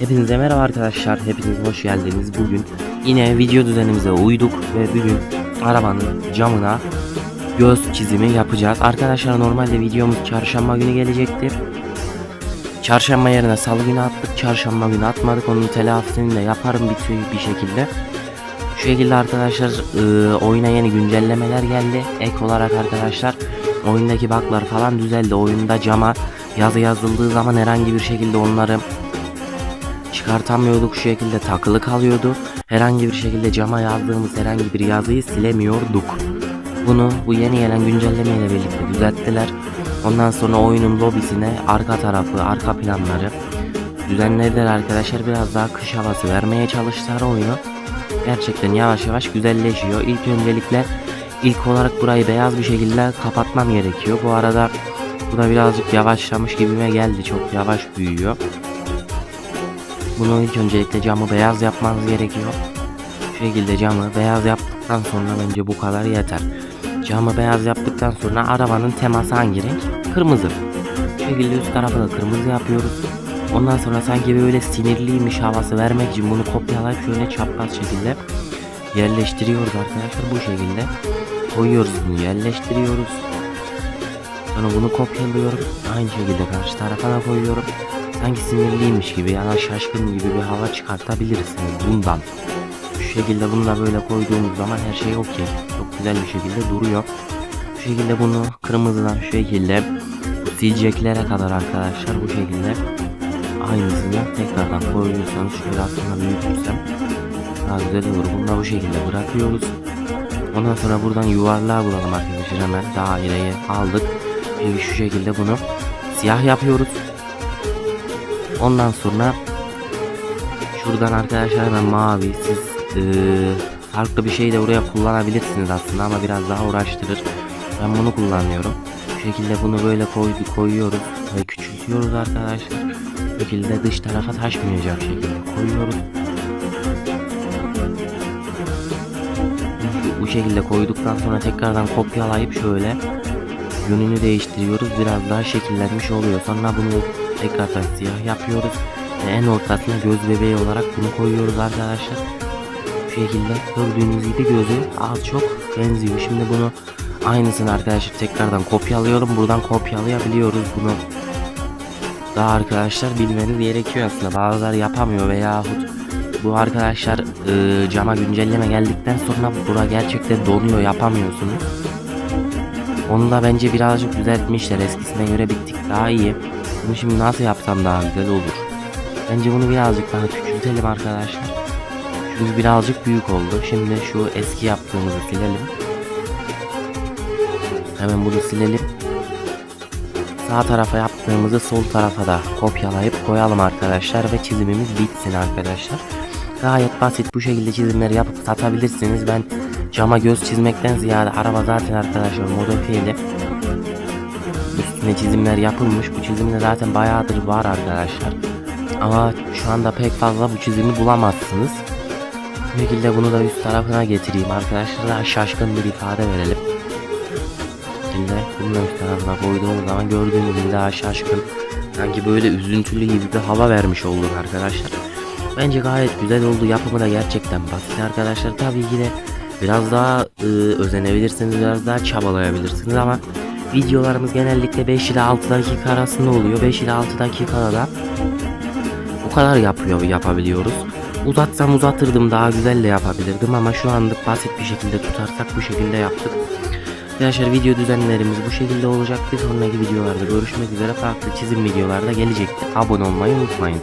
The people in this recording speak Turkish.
Hepinize merhaba arkadaşlar. Hepiniz hoş geldiniz. Bugün yine video düzenimize uyduk ve bugün arabanın camına göz çizimi yapacağız. Arkadaşlar normalde videomuz çarşamba günü gelecekti. Çarşamba yerine salı günü attık. Çarşamba günü atmadık. Onun telafisini de yaparım bir, bir şekilde. Şu şekilde arkadaşlar e, oyuna yeni güncellemeler geldi. Ek olarak arkadaşlar oyundaki bug'lar falan düzeldi. Oyunda cama yazı yazıldığı zaman herhangi bir şekilde onları çıkartamıyorduk şu şekilde takılı kalıyordu. Herhangi bir şekilde cama yazdığımız herhangi bir yazıyı silemiyorduk. Bunu bu yeni gelen güncellemeyle birlikte düzelttiler. Ondan sonra oyunun lobisine arka tarafı, arka planları düzenlediler arkadaşlar. Biraz daha kış havası vermeye çalıştılar oyunu. Gerçekten yavaş yavaş güzelleşiyor. İlk öncelikle ilk olarak burayı beyaz bir şekilde kapatmam gerekiyor. Bu arada bu da birazcık yavaşlamış gibime geldi. Çok yavaş büyüyor. Bunu ilk öncelikle camı beyaz yapmanız gerekiyor. Şu şekilde camı beyaz yaptıktan sonra bence bu kadar yeter. Camı beyaz yaptıktan sonra arabanın teması hangi renk? Kırmızı. Şu şekilde üst tarafı da kırmızı yapıyoruz. Ondan sonra sanki böyle sinirliymiş havası vermek için bunu kopyalayıp şöyle çapraz şekilde yerleştiriyoruz arkadaşlar bu şekilde. Koyuyoruz bunu yerleştiriyoruz. Sonra bunu kopyalıyorum. Aynı şekilde karşı tarafa da koyuyorum. Sanki sinirliymiş gibi ya da şaşkın gibi bir hava çıkartabilirsiniz bundan. Şu şekilde bunu da böyle koyduğumuz zaman her şey okey. Çok güzel bir şekilde duruyor. Şu şekilde bunu kırmızıdan şu şekilde sileceklere kadar arkadaşlar bu şekilde aynısını tekrardan koyuyorsanız şöyle aslında büyütürsem daha güzel olur. Bunu da bu şekilde bırakıyoruz. Ondan sonra buradan yuvarlığa bulalım arkadaşlar hemen daireyi aldık. Şimdi şu şekilde bunu siyah yapıyoruz. Ondan sonra şuradan arkadaşlar hemen mavi siz eee, farklı bir şey de oraya kullanabilirsiniz aslında ama biraz daha uğraştırır. Ben bunu kullanıyorum. Bu şekilde bunu böyle koy, koyuyoruz ve küçültüyoruz arkadaşlar. Bu şekilde dış tarafa taşmayacak şekilde koyuyoruz. Bu şekilde koyduktan sonra tekrardan kopyalayıp şöyle yönünü değiştiriyoruz. Biraz daha şekillenmiş oluyor. Sonra bunu tekrardan siyah yapıyoruz. Ve en ortasına göz bebeği olarak bunu koyuyoruz arkadaşlar. Bu şekilde gördüğünüz gibi gözü az çok benziyor. Şimdi bunu aynısını arkadaşlar tekrardan kopyalıyorum. Buradan kopyalayabiliyoruz bunu. Daha arkadaşlar bilmeniz gerekiyor aslında. Bazıları yapamıyor veyahut bu arkadaşlar e, cama güncelleme geldikten sonra bura gerçekten donuyor yapamıyorsunuz. Onu da bence birazcık düzeltmişler eskisine göre bir tık daha iyi. Bunu şimdi nasıl yapsam daha güzel olur. Bence bunu birazcık daha küçültelim arkadaşlar. Çünkü birazcık büyük oldu. Şimdi şu eski yaptığımızı silelim. Hemen bunu silelim. Sağ tarafa yaptığımızı sol tarafa da kopyalayıp koyalım arkadaşlar ve çizimimiz bitsin arkadaşlar. Gayet basit bu şekilde çizimleri yapıp satabilirsiniz. Ben cama göz çizmekten ziyade araba zaten arkadaşlar modifiyeli. Üstüne çizimler yapılmış. Bu çizim de zaten bayağıdır var arkadaşlar. Ama şu anda pek fazla bu çizimi bulamazsınız. Bu şekilde bunu da üst tarafına getireyim arkadaşlar. Daha şaşkın bir ifade verelim. Şimdi bunu da üst tarafına koyduğumuz zaman gördüğünüz gibi daha şaşkın. Sanki böyle üzüntülü gibi bir hava vermiş olduk arkadaşlar. Bence gayet güzel oldu. Yapımı da gerçekten basit arkadaşlar. Tabii ki de biraz daha e, özenebilirsiniz, biraz daha çabalayabilirsiniz ama videolarımız genellikle 5 ile 6 dakika arasında oluyor. 5 ile 6 dakikada da bu kadar yapıyor yapabiliyoruz. Uzatsam uzatırdım daha güzel de yapabilirdim ama şu anlık basit bir şekilde tutarsak bu şekilde yaptık. Arkadaşlar video düzenlerimiz bu şekilde olacak. Bir sonraki videolarda görüşmek üzere farklı çizim videolarda gelecektir. Abone olmayı unutmayın.